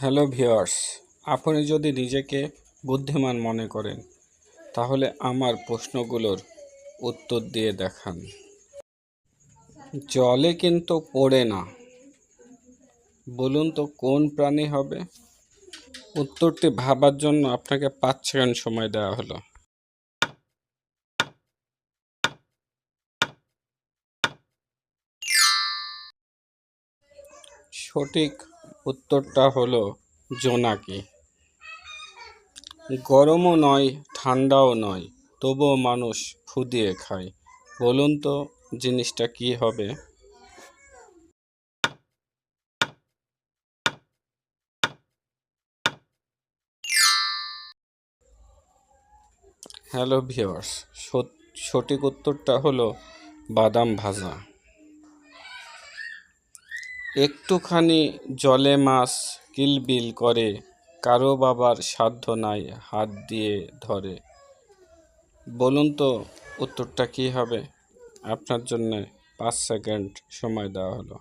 Hello viewers আপনি যদি নিজেকে বুদ্ধিমান মনে করেন, তাহলে আমার প্রশ্নগুলোর উত্তর দিয়ে দেখান। জলে কিন্তু পড়ে না। বলুন তো কোন প্রাণী হবে? উত্তরটি ভাবার জন্য আপনাকে পাঁচ সেকেন্ড সময় দেওয়া হলো। সঠিক উত্তরটা হলো জোনাকি। গরমও নয়, ঠান্ডাও নয়, তবুও মানুষ ফুদিয়ে খায়। বলুন তো, জিনিসটা কি হবে? হ্যালো ভিওয়ার্স সঠিক উত্তরটা হলো বাদাম ভাজা। একটুখানি জলে মাছ কিলবিল করে, কারও বাবার সাধ্য নাই হাত দিয়ে ধরে। বলুন তো, উত্তরটা কি হবে? আপনার জন্য পাঁচ সেকেন্ড সময় দেওয়া হলো।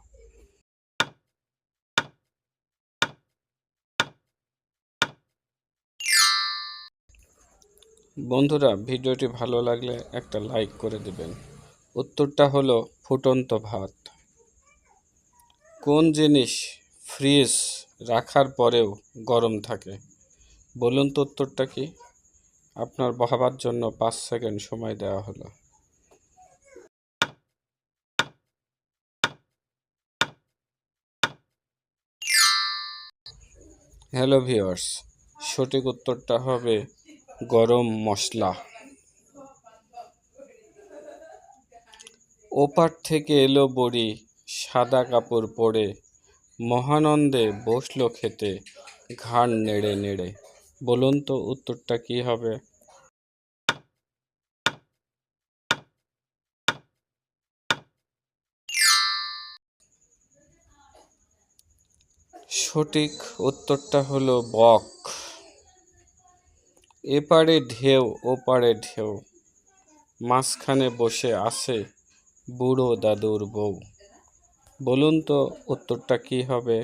বন্ধুরা, ভিডিওটি ভালো লাগলে একটা লাইক করে দেবেন। উত্তরটা হলো ফুটন্ত ভাত। কোন জিনিস ফ্রিজ রাখার পরেও গরম থাকে? বলুন তো উত্তরটা কি? আপনার ভাবার জন্য পাঁচ সেকেন্ড সময় দেওয়া হলো। হ্যালো ভিওয়ার্স সঠিক উত্তরটা হবে গরম মশলা। ওপার থেকে এলো বড়ি সাদা কাপড় পরে মহানন্দে বসল খেতে ঘাড় নেড়ে নেড়ে। বলুন তো উত্তরটা কি হবে? সঠিক উত্তরটা হলো বক। এপারে ঢেউ, ওপারে ঢেউ। মাঝখানে বসে আছে বুড়ো দাদুর বউ। বলুন তো উত্তরটা কি হবে?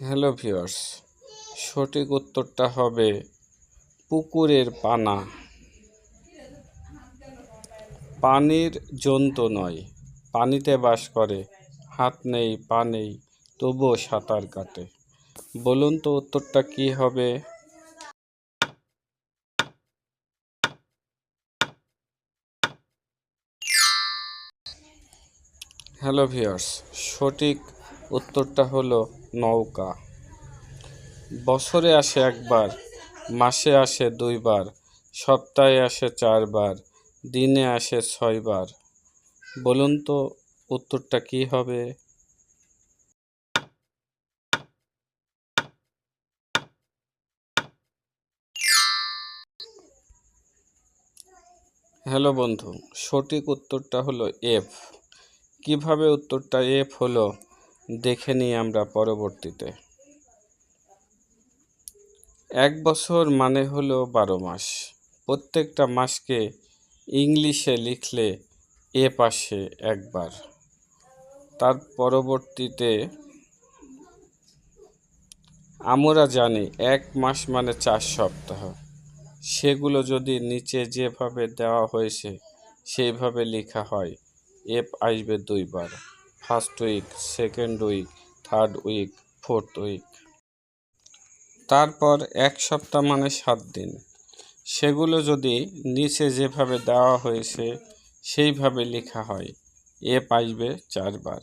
হ্যালো ভিউয়ার্স সঠিক উত্তরটা হবে পুকুরের পানা। পানির জন্তু নয়, পানিতে বাস করে। হাত নেই, পা নেই, তবুও সাঁতার কাটে। বলুন তো উত্তরটা কি হবে? হ্যালো ভিউয়ার্স, সঠিক উত্তরটা হলো নৌকা। বছরে আসে একবার, মাসে আসে দুইবার, সপ্তাহে আসে চারবার, দিনে আসে ছয়বার। বলুন তো উত্তরটা কি হবে? হ্যালো বন্ধু, সঠিক উত্তরটা হলো এফ। কীভাবে উত্তরটা এফ হলো, দেখে নিই আমরা পরবর্তীতে। এক বছর মানে হলো বারো মাস। প্রত্যেকটা মাসকে ইংলিশে লিখলে এফ আসে একবার। তার পরবর্তীতে আমরা জানি এক মাস মানে চার সপ্তাহ। সেগুলো যদি নিচে যেভাবে দেওয়া হয়েছে, সেইভাবে লেখা হয়। এফ আসবে দুইবার। First week, second week, third week, fourth week. তারপর এক সপ্তাহ মানে সাত দিন। সেগুলো যদি নিচে যেভাবে দেওয়া হয়েছে, সেইভাবে লেখা হয়। এফ আসবে চারবার।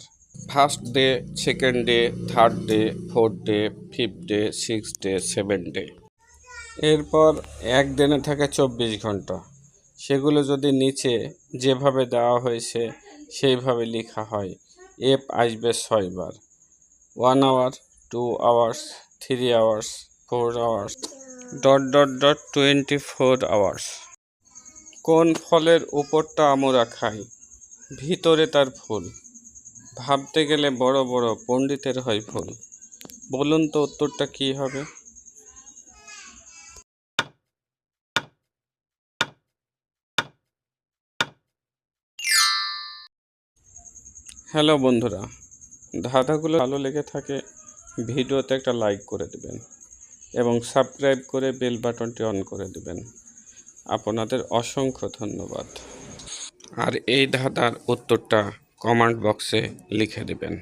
First day, second day, third day, fourth day, fifth day six day seven day. এরপর একদিনে থাকে চব্বিশ ঘণ্টা। সেগুলো যদি নিচে যেভাবে দেওয়া হয়েছে, সেইভাবে লেখা হয়। এফ আসবে ছয়বার one hour, two hours, three hours, four hours, dot dot dot twenty four hours. কোন ফলের উপরটা আমরা খাই? ভিতরে তার ফুল। ভাবতে গেলে বড় বড় পণ্ডিতের হয় ফুল। বলুন তো উত্তরটা কী হবে? হ্যালো বন্ধুরা, ধাঁধাগুলো ভালো লেগে থাকে, ভিডিওতে একটা লাইক করে দেবেন এবং সাবস্ক্রাইব করে বেল বাটনটি অন করে দেবেন। আপনাদের অসংখ্য ধন্যবাদ। আর এই ধাঁধার উত্তরটা কমেন্ট বক্সে লিখে দিবেন।